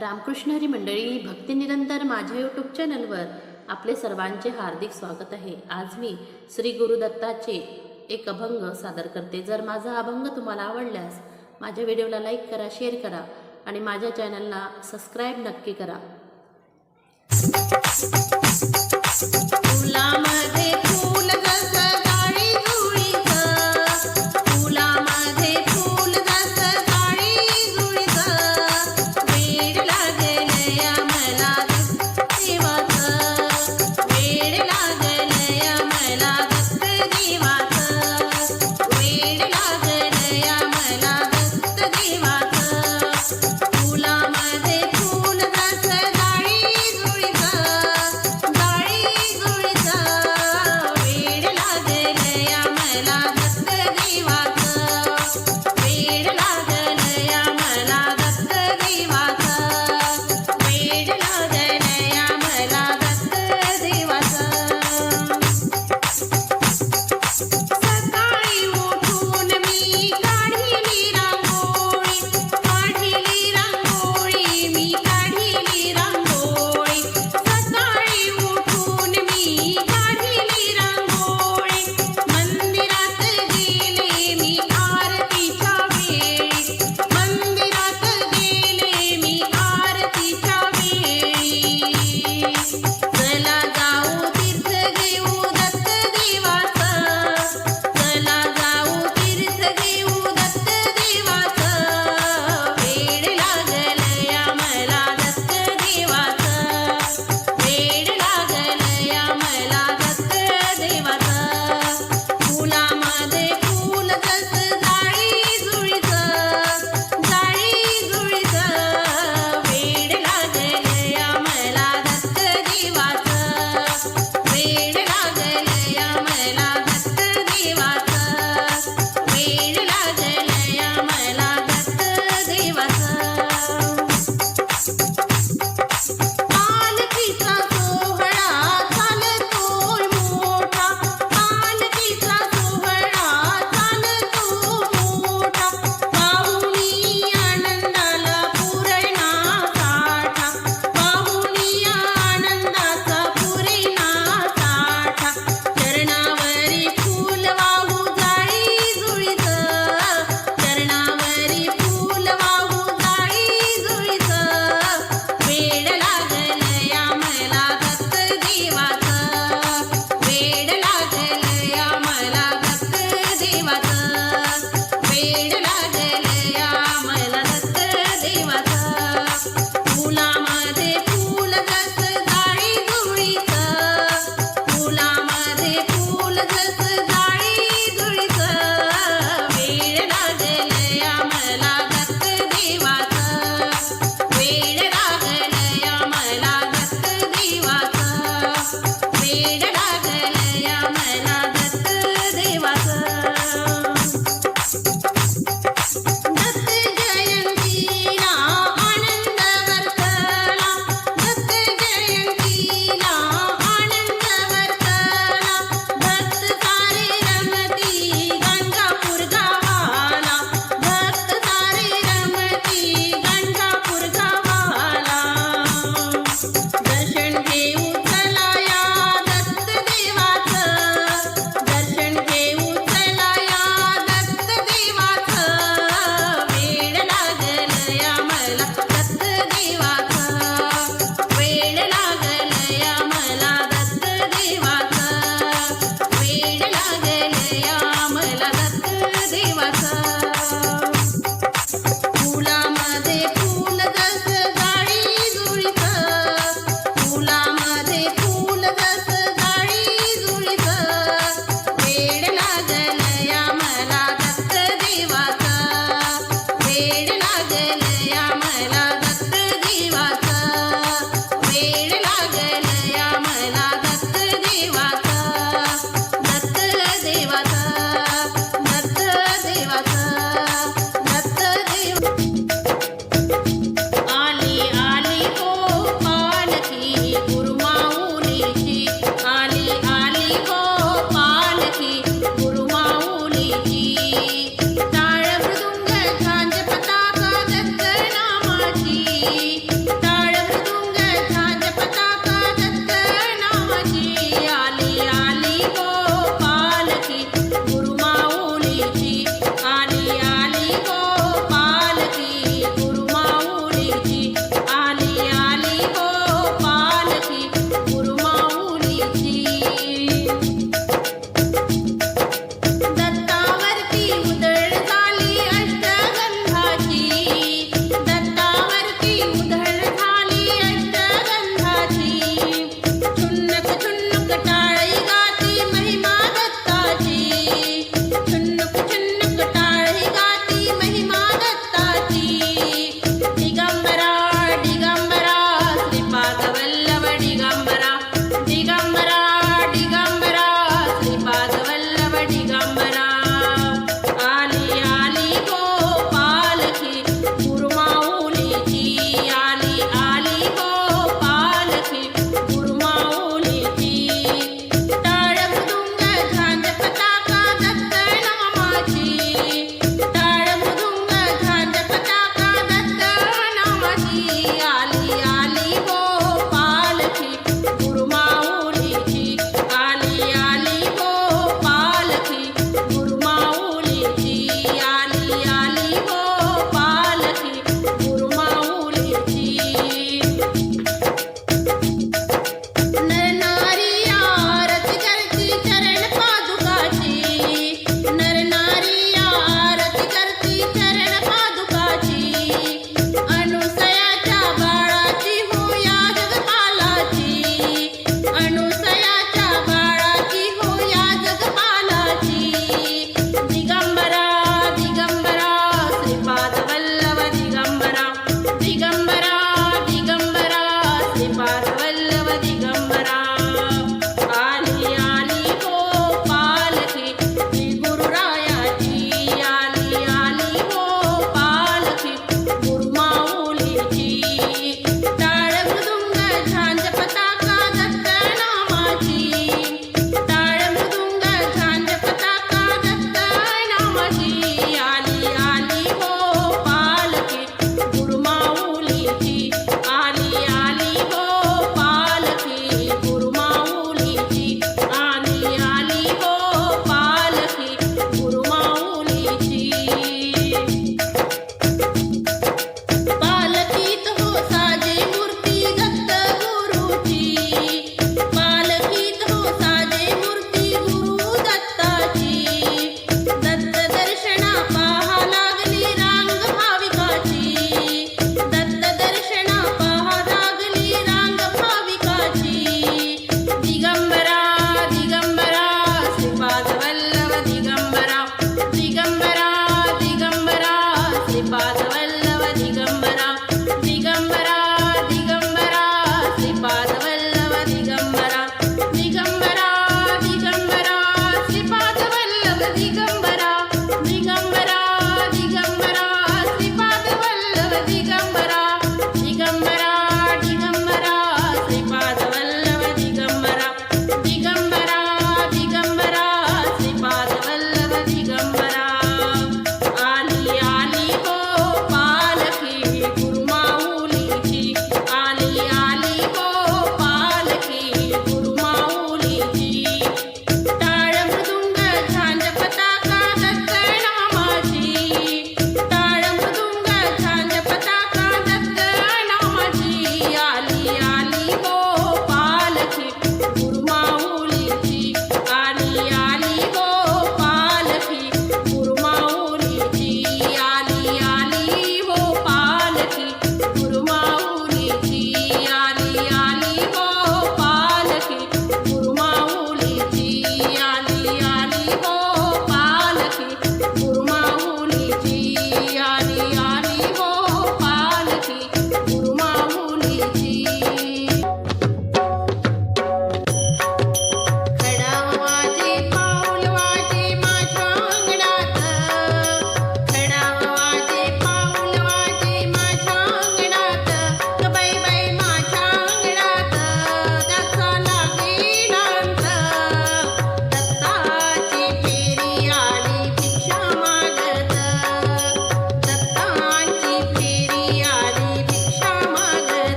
रामकृष्ण हरी मंडळी भक्तिनिरंतर माझ्या यूट्यूब चॅनलवर आपले सर्वांचे हार्दिक स्वागत आहे. आज मी श्री गुरुदत्ताचे एक अभंग सादर करते. जर माझा अभंग तुम्हाला आवडल्यास माझ्या व्हिडिओला लाईक करा शेअर करा आणि माझ्या चॅनलला सबस्क्राईब नक्की करा. viva.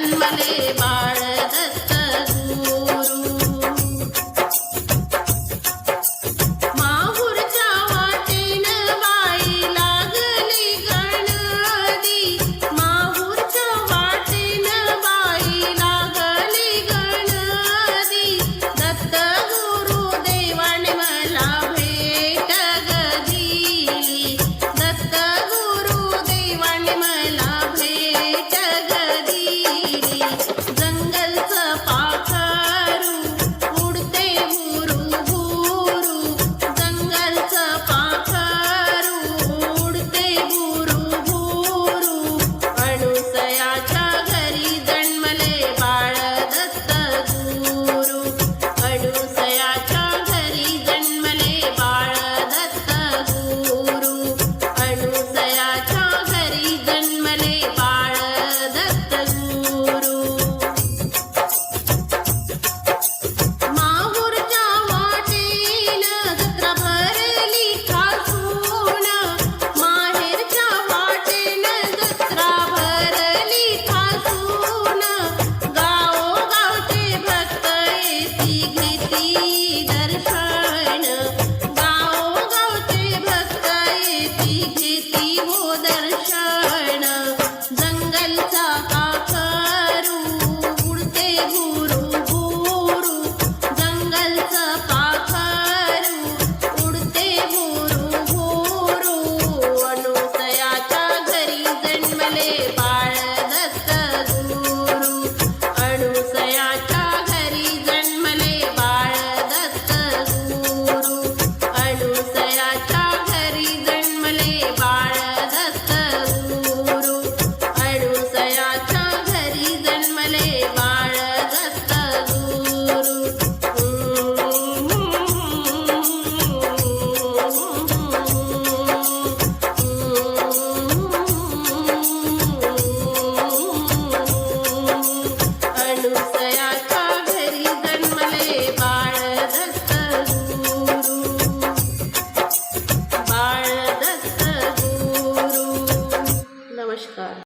நன்மலே வாழ